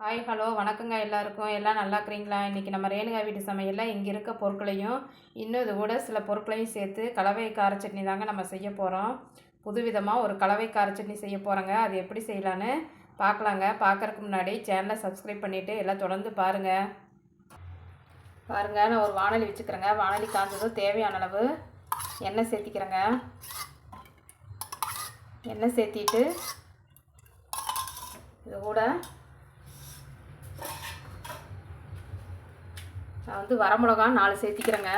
Hi hello வணக்கங்க எல்லாருக்கும். எல்லாம் நல்லா இருக்கிறீங்களா? இன்றைக்கி நம்ம ரேணுகா வீட்டு சமையலில் இங்கே இருக்க பொருட்களையும் இன்னும் இது கூட சில பொருட்களையும் சேர்த்து கலவை கார சட்னி தாங்க நம்ம செய்ய போகிறோம் புதுவிதமாக ஒரு கலவை கார சட்னி செய்ய போகிறோங்க அது எப்படி செய்யலான்னு பார்க்கலாங்க. பார்க்குறக்கு முன்னாடி சேனலை சப்ஸ்கிரைப் பண்ணிவிட்டு எல்லாம் தொடர்ந்து பாருங்கள் பாருங்கள் நான் ஒரு வானொலி வச்சுக்கிறேங்க. வானொலி காய்ஞ்சதும் தேவையான அளவு. எண்ணெய் சேர்த்திக்கிறேங்க. எண்ணெய் சேர்த்திட்டு இது கூட நான் வந்து வரமிளகா நாலு சேர்த்திக்கிறேங்க.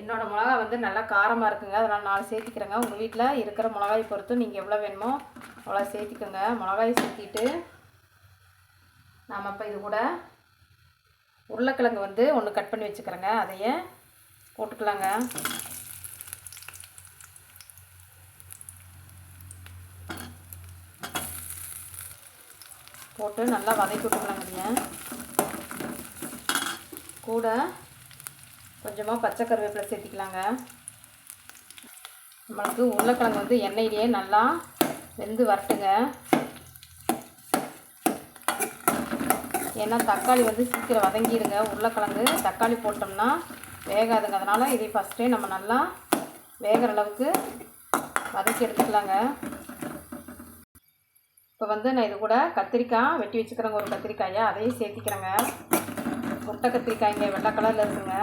என்னோடய மிளகா வந்து நல்லா காரமாக இருக்குங்க. அதனால் நாலு சேர்த்திக்கிறேங்க. உங்கள் வீட்டில் இருக்கிற மிளகாய் பொறுத்து நீங்கள் எவ்வளோ வேணுமோ அவ்வளோ சேர்த்திக்கோங்க. மிளகாய் சேர்த்திட்டு நாம் இப்போ இது கூட உருளைக்கிழங்கு வந்து ஒன்று கட் பண்ணி வச்சுக்கிறேங்க. அதையே போட்டுக்கலாங்க. போட்டு நல்லா வதக்கி விட்டுக்கலாங்க கூட கொஞ்சமாக பச்சை கருவேப்பிலை சேர்த்திக்கலாங்க. நம்மளுக்கு உருளைக்கிழங்கு வந்து எண்ணெயிலேயே நல்லா வெந்து வரட்டுங்க. ஏன்னா தக்காளி வந்து சீக்கிரம் வதங்கிடுங்க. உருளைக்கிழங்கு தக்காளி போட்டோம்னா வேகாதுங்க. அதனால் இதை ஃபஸ்ட்டே நம்ம நல்லா வேகிற அளவுக்கு வதக்கி எடுத்துக்கலாங்க. இப்போ வந்து நான் இது கூட கத்திரிக்காய் வெட்டி வச்சுக்கிறேங்க ஒரு கத்திரிக்காயை. அதையும் சேர்த்திக்கிறேங்க. முட்டை கத்திரிக்காய்ங்க வெள்ளை கலரில் இருக்குங்க.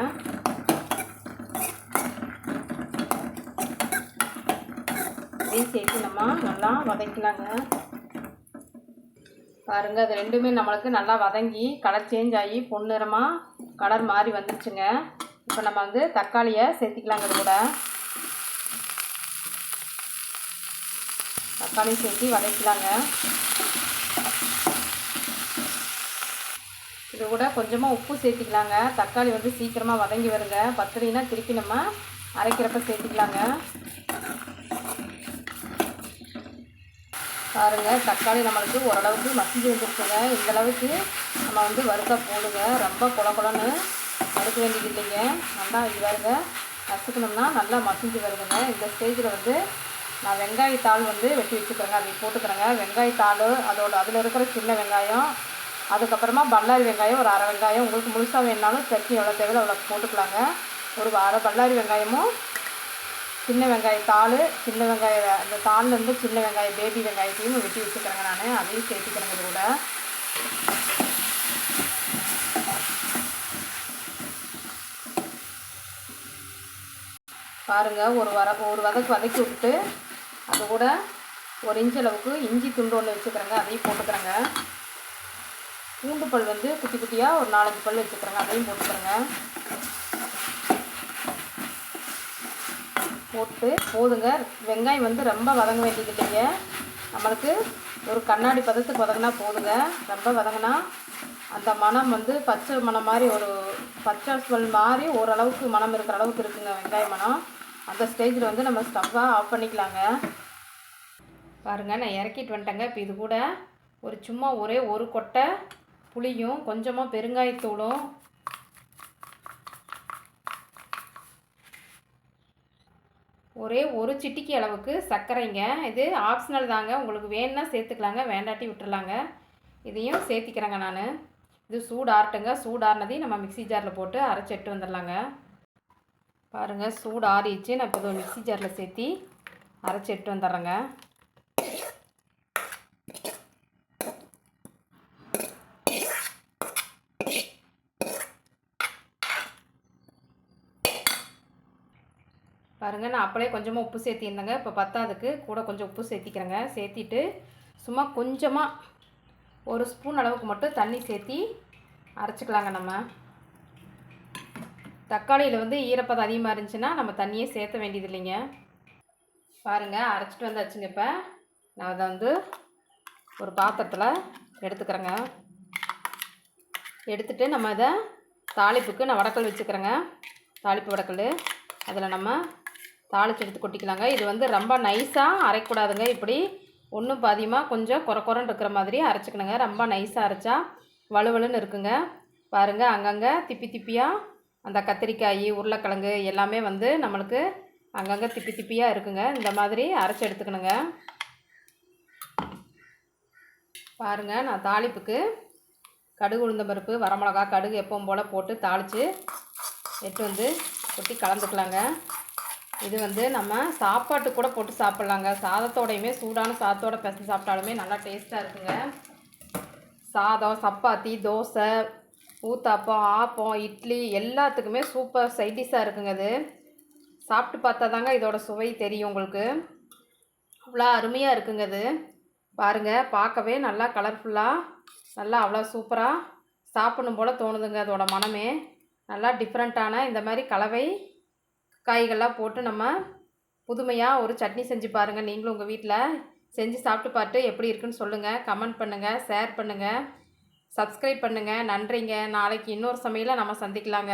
அதையும் சேர்த்து நம்ம நல்லா வதக்கலாங்க. பாருங்கள் அது ரெண்டுமே நம்மளுக்கு நல்லா வதங்கி கலர் சேஞ்ச் ஆகி பொன்னிறமாக கலர் மாறி வந்துருச்சுங்க. இப்போ நம்ம வந்து தக்காளியை சேர்த்திக்கலாங்க இது கூட. தக்காளி சேர்த்து வதக்கலாங்க. இது கூட கொஞ்சமாக உப்பு சேர்த்திக்கலாங்க. தக்காளி வந்து சீக்கிரமாக வதங்கி வருங்க. பத்திரினா திருப்பி நம்ம அரைக்கிறப்ப சேர்த்திக்கலாங்க. பாருங்கள் தக்காளி நம்மளுக்கு ஓரளவுக்கு மசிஞ்சு வந்துருக்குங்க இந்த அளவுக்கு நம்ம வந்து வறுத்தா போடுங்க ரொம்ப குல குலன்னு வறுக்க வேண்டியது இல்லைங்க நல்லா இது வருங்க நசுக்கணும்னா நல்லா மசிஞ்சு வருதுங்க. இந்த ஸ்டேஜில் வந்து நான் வெங்காயத்தாள் வந்து வெட்டி வச்சுக்கிறேங்க. அதை போட்டுக்கிறேங்க. வெங்காயத்தாள் அதோட அதில் இருக்கிற சின்ன வெங்காயம் அதுக்கப்புறமா பல்லாரி வெங்காயம் ஒரு அரை வெங்காயம். உங்களுக்கு முழுசாக வேணாலும் சட்னி எவ்வளோ தேவையோ அவ்வளோ போட்டுக்கலாங்க. ஒரு அரை பல்லாரி வெங்காயமும் சின்ன வெங்காய தாள் சின்ன வெங்காய அந்த தாள்லேருந்து சின்ன வெங்காய பேபி வெங்காயத்தையும் வெட்டி வச்சுக்கிறேங்க நான். அதையும் சேர்த்துக்கிறேங்க இது கூட. பாருங்கள் ஒரு வர ஒரு வதக்கு வதக்கி விட்டு அது கூட ஒரு இன்ச் அளவுக்கு இஞ்சி துண்டு ஒன்று வச்சுக்கிறேங்க அதையும் போட்டுக்கிறேங்க. பூண்டு பல் வந்து குட்டி குட்டியாக ஒரு நாலஞ்சு பல் வச்சுக்கிறேங்க அதையும் போட்டுக்கிறேங்க. போட்டு போதுங்க. வெங்காயம் வந்து ரொம்ப வதங்க வேண்டியது இல்லைங்க. நம்மளுக்கு ஒரு கண்ணாடி பதத்துக்கு வதங்கினா போதுங்க. ரொம்ப வதங்கினா அந்த மனம் வந்து பச்சை மனம் மாதிரி ஒரு பச்சை ஸ்மெல் மாதிரி ஓரளவுக்கு மனம் இருக்கிற அளவுக்கு இருக்குங்க வெங்காய மனம் அந்த ஸ்டேஜில் வந்து நம்ம ஸ்டவ்வை ஆஃப் பண்ணிக்கலாங்க. பாருங்கள் நான் இறக்கிட்டு வந்துட்டேங்க. இப்போ இது கூட ஒரு சும்மா ஒரே ஒரு கொட்டை புளியும் கொஞ்சமாக பெருங்காயத்தூளும். ஒரே ஒரு சிட்டிக்கு அளவுக்கு சர்க்கரைங்க. இது ஆப்ஷனல் தாங்க. உங்களுக்கு வேணும்னா சேர்த்துக்கலாங்க வேண்டாட்டி விட்டுறலாங்க. இதையும் சேர்த்திக்கிறேங்க நான். இது சூடு ஆறட்டுங்க. நம்ம மிக்சி ஜாரில் போட்டு அரைச்சி எட்டு வந்துடலாங்க. பாருங்கள் சூடு ஆறிச்சு நான் இப்போ மிக்சி ஜாரில் சேர்த்தி அரைச்சி எட்டு வந்துடுறேங்க. பாருங்கள் நான் அப்படியே கொஞ்சமாக உப்பு சேர்த்திருந்தேங்க. இப்போ பத்தாதுக்கு கூட கொஞ்சம் உப்பு சேர்த்திக்கிறேங்க. சேர்த்திட்டு சும்மா கொஞ்சமாக ஒரு ஸ்பூன் அளவுக்கு மட்டும் தண்ணி சேர்த்தி அரைச்சிக்கலாங்க நம்ம. தக்காளியில் வந்து ஈரப்பதம் அதிகமாக இருந்துச்சுன்னா நம்ம தண்ணியே சேர்த்த வேண்டியது இல்லைங்க. பாருங்கள் அரைச்சிட்டு வந்தாச்சுங்க இப்போ. நான் அதை வந்து ஒரு பாத்திரத்தில் எடுத்துக்கிறேங்க. எடுத்துகிட்டு நம்ம இதை தாளிப்புக்கு நான் வடக்கல் வச்சுக்கிறேங்க. தாளிப்பு வடக்கல். அதில் நம்ம தாளித்து எடுத்து கொட்டிக்கலாங்க. இது வந்து ரொம்ப நைஸாக அரைக்கூடாதுங்க இப்படி ஒன்றும் பாதியமாக கொஞ்சம் குறை குறன்னு இருக்கிற மாதிரி அரைச்சிக்கணுங்க. ரொம்ப நைஸாக அரைச்சா வலுவலுன்னு இருக்குங்க. பாருங்கள் அங்கங்கே திப்பி திப்பியாக அந்த கத்திரிக்காய் உருளைக்கிழங்கு எல்லாமே வந்து நம்மளுக்கு அங்கங்கே திப்பி திப்பியாக இருக்குங்க. இந்த மாதிரி அரைச்சி எடுத்துக்கணுங்க. பாருங்கள் நான் தாளிப்புக்கு கடுகு உளுந்த பருப்பு வரமிளகா கடுகு எப்பவும் போல் போட்டு தாளித்து எடுத்து வந்து கொட்டி கலந்துக்கலாங்க. இது வந்து நம்ம சாப்பாட்டு கூட போட்டு சாப்பிட்லாங்க. சாதத்தோடையுமே சூடான சாதத்தோட பிசைஞ்சு சாப்பிட்டாலுமே நல்லா டேஸ்ட்டாக இருக்குங்க. சாதம் சப்பாத்தி தோசை ஊத்தாப்பம் ஆப்பம் இட்லி எல்லாத்துக்குமே சூப்பர் சைடிஷாக இருக்குங்க அது. சாப்பிட்டு பார்த்தா தாங்க இதோட சுவை தெரியும் உங்களுக்கு. அவ்வளோ அருமையாக இருக்குங்க அது. பாருங்கள் பார்க்கவே நல்லா கலர்ஃபுல்லாக நல்லா அவ்வளோ சூப்பராக சாப்பிடணும் போல் தோணுதுங்க அதோட மனமே. நல்லா டிஃப்ரெண்ட்டான இந்த மாதிரி கலவை காய்கள்லாம் போட்டு நம்ம புதுமையாக ஒரு சட்னி செஞ்சு பாருங்கள் நீங்களும் உங்கள் வீட்டில் செஞ்சு சாப்பிட்டு பார்த்து எப்படி இருக்குன்னு சொல்லுங்கள் கமெண்ட் பண்ணுங்கள் ஷேர் பண்ணுங்கள் சப்ஸ்கிரைப் பண்ணுங்கள் நன்றிங்க. நாளைக்கு இன்னொரு சமையலை நம்ம சந்திக்கலாங்க.